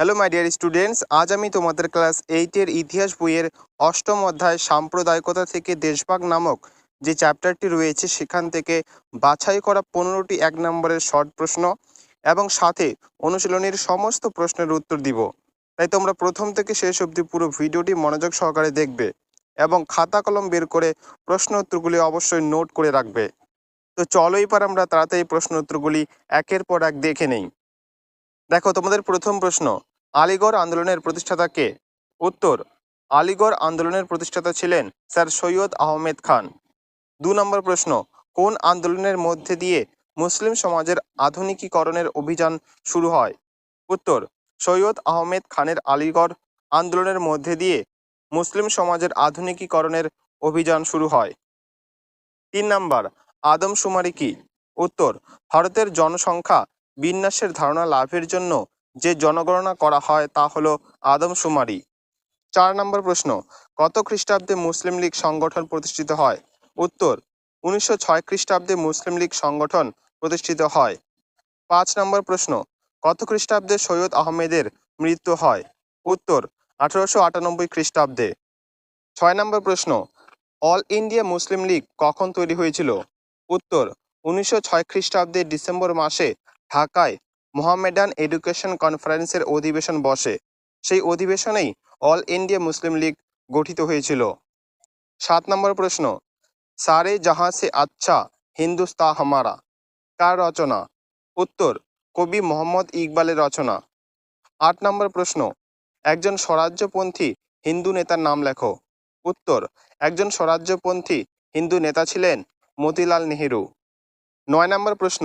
Hello my dear students আজ আমি তোমাদের ক্লাস এইটের ইতিহাস বইয়ের অষ্টম অধ্যায় সাম্প্রদায়িকতা থেকে দেশভাগ নামক যে চ্যাপ্টারটি রয়েছে, সেখান থেকে বাছাই করা পনেরোটি এক নম্বরের শর্ট প্রশ্ন এবং সাথে অনুশীলনীর সমস্ত প্রশ্নের উত্তর দিব। তাই তোমরা প্রথম থেকে শেষ অবধি পুরো ভিডিওটি মনোযোগ সহকারে দেখবে এবং খাতা কলম বের করে প্রশ্ন উত্তরগুলি অবশ্যই নোট করে রাখবে। তো চলো এবার আমরা তাড়াতাড়ি প্রশ্ন উত্তরগুলি একের পর এক দেখে নেই। দেখো, তোমাদের প্রথম প্রশ্ন, আলিগড় আন্দোলনের প্রতিষ্ঠাতা কে? উত্তর, আলিগড় আন্দোলনের প্রতিষ্ঠাতা ছিলেন স্যার সৈয়দ আহমেদ খান। দু নম্বর প্রশ্ন, কোন আন্দোলনের মধ্যে দিয়ে মুসলিম সমাজের আধুনিকীকরণের অভিযান শুরু হয়? উত্তর, সৈয়দ আহমেদ খানের আলিগড় আন্দোলনের মধ্যে দিয়ে মুসলিম সমাজের আধুনিকীকরণের অভিযান শুরু হয়। তিন নাম্বার, আদমশুমারি কি? উত্তর, ভারতের জনসংখ্যা বিন্যাসের ধারণা লাভের জন্য যে জনগণনা করা হয় তা হলো আদমশুমারি চার নম্বর প্রশ্ন, কত খ্রিস্টাব্দে মুসলিম লীগ সংগঠন প্রতিষ্ঠিত হয়? উত্তর, উনিশশো ছয় খ্রিস্টাব্দে মুসলিম লীগ সংগঠন প্রতিষ্ঠিত হয়। পাঁচ নম্বর প্রশ্ন, কত খ্রিস্টাব্দে সৈয়দ আহমেদের মৃত্যু হয়? উত্তর, আঠারোশো আটানব্বই খ্রিস্টাব্দে। ছয় নম্বর প্রশ্ন, অল ইন্ডিয়া মুসলিম লীগ কখন তৈরি হয়েছিল? উত্তর, উনিশশো ছয় খ্রিস্টাব্দে ডিসেম্বর মাসে ঢাকায় মোহামেডান এডুকেশন কনফারেন্সের অধিবেশন বসে। সেই অধিবেশনেই অল ইন্ডিয়া মুসলিম লীগ গঠিত হয়েছিল। সাত নম্বর প্রশ্ন, সারে জাহাঁ সে আচ্ছা হিন্দুস্তা হামারা। কার রচনা? উত্তর, কবি মোহাম্মদ ইকবালের রচনা। আট নম্বর প্রশ্ন, একজন স্বরাজ্যপন্থী হিন্দু নেতার নাম লেখো। উত্তর, একজন স্বরাজ্যপন্থী হিন্দু নেতা ছিলেন মতিলাল নেহেরু। নয় নম্বর প্রশ্ন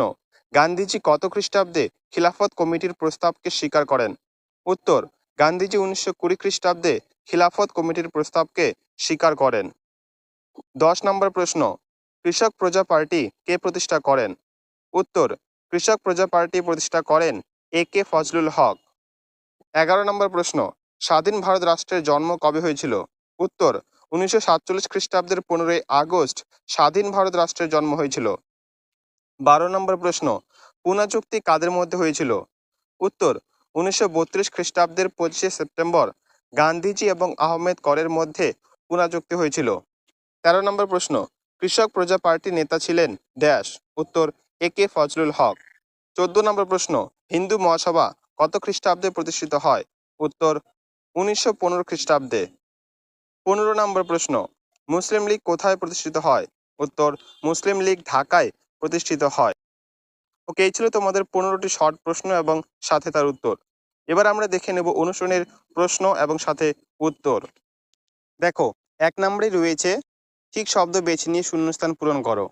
গান্ধীজি কত খ্রিস্টাব্দে খিলাফত কমিটির প্রস্তাবকে স্বীকার করেন? উত্তর, গান্ধীজি উনিশশো কুড়ি খ্রিস্টাব্দে খিলাফত কমিটির প্রস্তাবকে স্বীকার করেন। দশ নম্বর প্রশ্ন, কৃষক প্রজা পার্টি কে প্রতিষ্ঠা করেন? উত্তর, কৃষক প্রজা পার্টি প্রতিষ্ঠা করেন এ কে ফজলুল হক। এগারো নম্বর প্রশ্ন, স্বাধীন ভারত রাষ্ট্রের জন্ম কবে হয়েছিল? উত্তর, উনিশশো সাতচল্লিশ খ্রিস্টাব্দের পনেরোই আগস্ট স্বাধীন ভারত রাষ্ট্রের জন্ম হয়েছিল। বারো নম্বর প্রশ্ন, পুনা চুক্তি কাদের মধ্যে হয়েছিল? উত্তর, উনিশশো বত্রিশ খ্রিস্টাব্দের পঁচিশে সেপ্টেম্বর, গান্ধীজি এবং আহমেদ করের মধ্যে পুনা চুক্তি হয়েছিল। তেরো নম্বর প্রশ্ন, কৃষক প্রজা পার্টির নেতা ছিলেন ড্যাশ? উত্তর, এ কে ফজলুল হক। চোদ্দ নম্বর প্রশ্ন, হিন্দু মহাসভা কত খ্রিস্টাব্দে প্রতিষ্ঠিত হয়? উত্তর, উনিশশো পনেরো খ্রিস্টাব্দে। পনেরো নম্বর প্রশ্ন, মুসলিম লীগ কোথায় প্রতিষ্ঠিত হয়? উত্তর, মুসলিম লীগ ঢাকায় প্রতিষ্ঠিত হয়। ওকে এই ছিল তোমাদের পনেরোটি শর্ট প্রশ্ন এবং সাথে তার উত্তর। এবার আমরা দেখে নেব অনুসরণের প্রশ্ন এবং সাথে উত্তর। দেখো, এক নম্বরে রয়েছে, ঠিক শব্দ বেছে নিয়ে শূন্যস্থান পূরণ করো।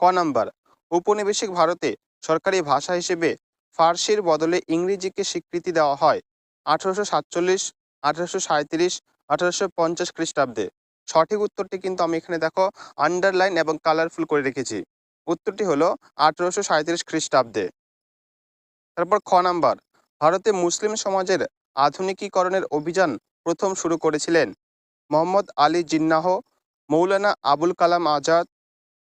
ক নাম্বার উপনিবেশিক ভারতে সরকারি ভাষা হিসেবে ফার্সির বদলে ইংরেজিকে স্বীকৃতি দেওয়া হয় আঠারোশো সাতচল্লিশ, আঠারোশো সাঁত্রিশ আঠারোশো পঞ্চাশ খ্রিস্টাব্দে। সঠিক উত্তরটি কিন্তু আমি এখানে দেখো আন্ডারলাইন এবং কালারফুল করে রেখেছি। উত্তরটি হলো আঠারোশো সাঁত্রিশ খ্রিস্টাব্দে। তারপর খ নাম্বার, ভারতে মুসলিম সমাজের আধুনিকীকরণের অভিযান প্রথম শুরু করেছিলেন মোহাম্মদ আলী জিন্নাহ, মৌলানা আবুল কালাম আজাদ,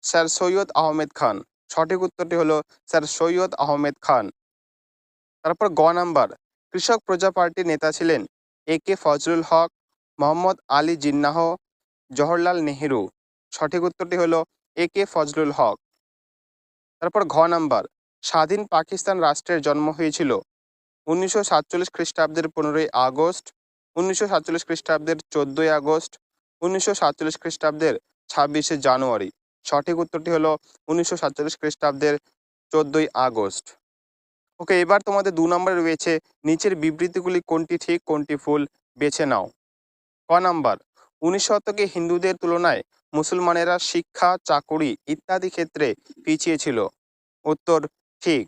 স্যার সৈয়দ আহমেদ খান। সঠিক উত্তরটি হলো স্যার সৈয়দ আহমেদ খান। তারপর গ নাম্বার, কৃষক প্রজা পার্টির নেতা ছিলেন এ কে ফজলুল হক, মোহাম্মদ আলী জিন্নাহ, জওহরলাল নেহেরু। সঠিক উত্তরটি হলো এ কে ফজলুল হক। তারপর ঘ নাম্বার, স্বাধীন পাকিস্তান রাষ্ট্রের জন্ম হয়েছিল উনিশশো সাতচল্লিশ খ্রিস্টাব্দের পনেরোই আগস্ট, উনিশশো সাতচল্লিশ খ্রিস্টাব্দের চোদ্দোই আগস্ট, উনিশশো সাতচল্লিশ খ্রিস্টাব্দের ছাব্বিশে জানুয়ারি। সঠিক উত্তরটি হলো উনিশশো সাতচল্লিশ খ্রিস্টাব্দের চোদ্দোই আগস্ট। ওকে, এবার তোমাদের দু নম্বরে রয়েছে, নিচের বিবৃতিগুলি কোনটি ঠিক, কোনটি ভুল, বেছে নাও। ক নাম্বার উনিশ শতকে হিন্দুদের তুলনায় মুসলমানেরা শিক্ষা, চাকুরি ইত্যাদি ক্ষেত্রে পিছিয়ে ছিল। উত্তর, ঠিক।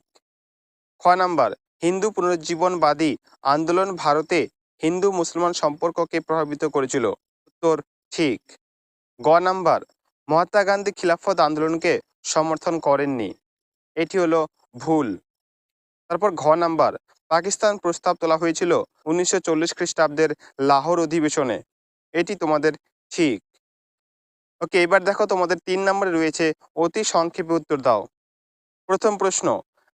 খ নাম্বার, হিন্দু পুনরুজ্জীবনবাদী আন্দোলন ভারতে হিন্দু মুসলমান সম্পর্ককে প্রভাবিত করেছিল। উত্তর, ঠিক। গ নাম্বার, মহাত্মা গান্ধী খিলাফত আন্দোলনকে সমর্থন করেননি। এটি হলো ভুল। তারপর ঘ নাম্বার, পাকিস্তান প্রস্তাব তোলা হয়েছিল উনিশশো চল্লিশ খ্রিস্টাব্দের লাহোর অধিবেশনে। এটি তোমাদের ঠিক। ওকে, এবার দেখো তোমাদের তিন নম্বরে রয়েছে অতি সংক্ষেপে উত্তর দাও। প্রথম প্রশ্ন,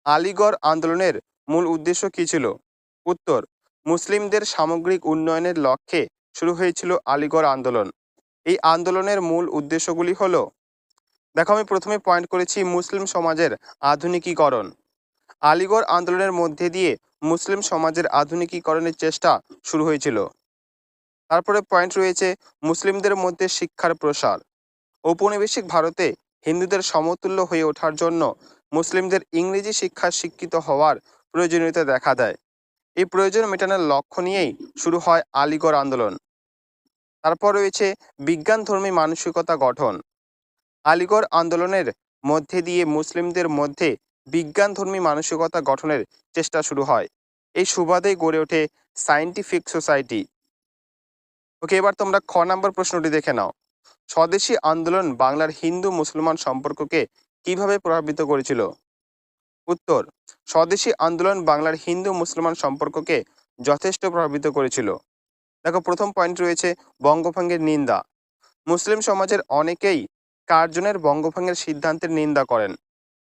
আলিগড় আন্দোলনের মূল উদ্দেশ্য কী ছিল? উত্তর, মুসলিমদের সামগ্রিক উন্নয়নের লক্ষ্যে শুরু হয়েছিল আলিগড় আন্দোলন। এই আন্দোলনের মূল উদ্দেশ্যগুলি হল, দেখো আমি প্রথমে পয়েন্ট করেছি মুসলিম সমাজের আধুনিকীকরণ। আলিগড় আন্দোলনের মধ্যে দিয়ে মুসলিম সমাজের আধুনিকীকরণের চেষ্টা শুরু হয়েছিল। তারপরে পয়েন্ট রয়েছে মুসলিমদের মধ্যে শিক্ষার প্রসার। ঔপনিবেশিক ভারতে হিন্দুদের সমতুল্য হয়ে ওঠার জন্য মুসলিমদের ইংরেজি শিক্ষায় শিক্ষিত হওয়ার প্রয়োজনীয়তা দেখা দেয়। এই প্রয়োজন মেটানোর লক্ষ্য নিয়েই শুরু হয় আলিগড় আন্দোলন। তারপর রয়েছে বিজ্ঞানধর্মী মানসিকতা গঠন। আলিগড় আন্দোলনের মধ্যে দিয়ে মুসলিমদের মধ্যে বিজ্ঞানধর্মী মানসিকতা গঠনের চেষ্টা শুরু হয়। এই সুবাদেই গড়ে ওঠে সায়েন্টিফিক সোসাইটি ওকে, এবার তোমরা খ নম্বর প্রশ্নটি দেখে নাও। স্বদেশী আন্দোলন বাংলার হিন্দু মুসলমান সম্পর্ককে কীভাবে প্রভাবিত করেছিল? উত্তর, স্বদেশী আন্দোলন বাংলার হিন্দু মুসলমান সম্পর্ককে যথেষ্ট প্রভাবিত করেছিল। দেখো, প্রথম পয়েন্ট রয়েছে বঙ্গভঙ্গের নিন্দা। মুসলিম সমাজের অনেকেই কার্জনের বঙ্গভঙ্গের সিদ্ধান্তের নিন্দা করেন।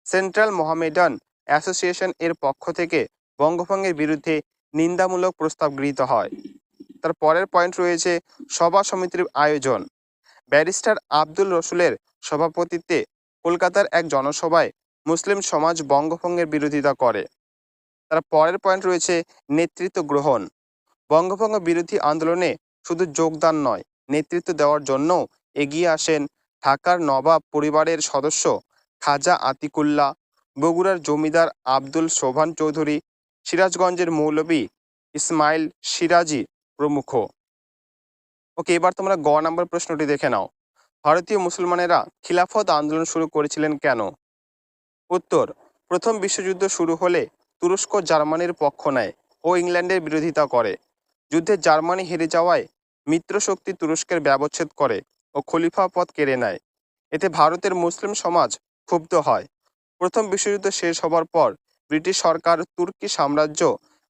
সেন্ট্রাল মোহামেডান অ্যাসোসিয়েশন এর পক্ষ থেকে বঙ্গভঙ্গের বিরুদ্ধে নিন্দামূলক প্রস্তাব গৃহীত হয়। তার পরের পয়েন্ট রয়েছে সভা সমিতির আয়োজন। ব্যারিস্টার আব্দুল রসুলের সভাপতিত্বে কলকাতার এক জনসভায় মুসলিম সমাজ বঙ্গভঙ্গের বিরোধিতা করে। তার পরের পয়েন্ট রয়েছে নেতৃত্ব গ্রহণ। বঙ্গভঙ্গ বিরোধী আন্দোলনে শুধু যোগদান নয়, নেতৃত্ব দেওয়ার জন্য এগিয়ে আসেন ঢাকার নবাব পরিবারের সদস্য খাজা আতিকুল্লাহ, বগুড়ার জমিদার আব্দুল সোভান চৌধুরী, সিরাজগঞ্জের মৌলবী ইসমাইল সিরাজি প্রমুখ। ওকে, এবার তোমরা গ নাম্বার প্রশ্নটি দেখে নাও। ভারতীয় মুসলমানেরা খিলাফত আন্দোলন শুরু করেছিলেন কেন? উত্তর, প্রথম বিশ্বযুদ্ধ শুরু হলে তুরস্ক জার্মানির পক্ষ নেয় ও ইংল্যান্ডের বিরোধিতা করে। যুদ্ধে জার্মানি হেরে যাওয়ায় মিত্রশক্তি তুরস্কের ব্যবচ্ছেদ করে ও খলিফা পদ কেড়ে নেয়। এতে ভারতের মুসলিম সমাজ ক্ষুব্ধ হয়। প্রথম বিশ্বযুদ্ধ শেষ হবার পর ব্রিটিশ সরকার তুর্কি সাম্রাজ্য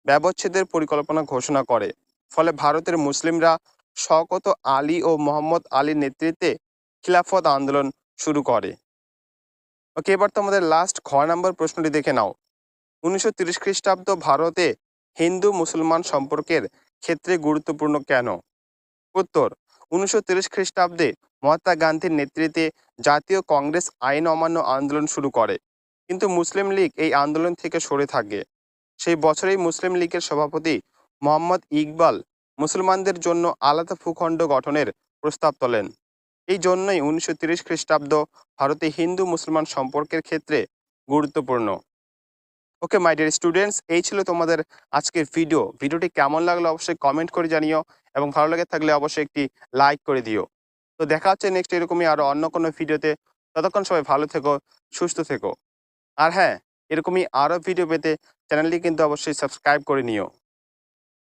ব্যবচ্ছেদের পরিকল্পনা ঘোষণা করে। ফলে ভারতের মুসলিমরা শওকত আলী ও মোহাম্মদ আলীর নেতৃত্বে খিলাফত আন্দোলন শুরু করে। ওকে, এবার তোমাদের লাস্ট খ নম্বর প্রশ্নটি দেখে নাও। উনিশশো তিরিশ খ্রিস্টাব্দ ভারতে হিন্দু মুসলমান সম্পর্কের ক্ষেত্রে গুরুত্বপূর্ণ কেন? উত্তর, উনিশশো তিরিশ খ্রিস্টাব্দে মহাত্মা গান্ধীর নেতৃত্বে জাতীয় কংগ্রেস আইন অমান্য আন্দোলন শুরু করে। কিন্তু মুসলিম লীগ এই আন্দোলন থেকে সরে থাকে। সেই বছরেই মুসলিম লীগের সভাপতি মোহাম্মদ ইকবাল মুসলমানদের জন্য আলাদা ভূখণ্ড গঠনের প্রস্তাব তোলেন। এই জন্যই উনিশশো তিরিশ খ্রিস্টাব্দ ভারতে হিন্দু মুসলমান সম্পর্কের ক্ষেত্রে গুরুত্বপূর্ণ। ওকে, মাই ডিয়ার স্টুডেন্টস, এই ছিল তোমাদের আজকের ভিডিও। ভিডিওটি কেমন লাগল অবশ্যই কমেন্ট করে জানিও এবং ভালো লাগে থাকলে অবশ্যই একটি লাইক করে দিও। তো দেখা হচ্ছে নেক্সট এরকমই আরও অন্য কোনো ভিডিওতে। ততক্ষণ সবাই ভালো থেকো, সুস্থ থেকো। আর হ্যাঁ এরকমই আরও ভিডিও পেতে চ্যানেলটি কিন্তু অবশ্যই সাবস্ক্রাইব করে নিও।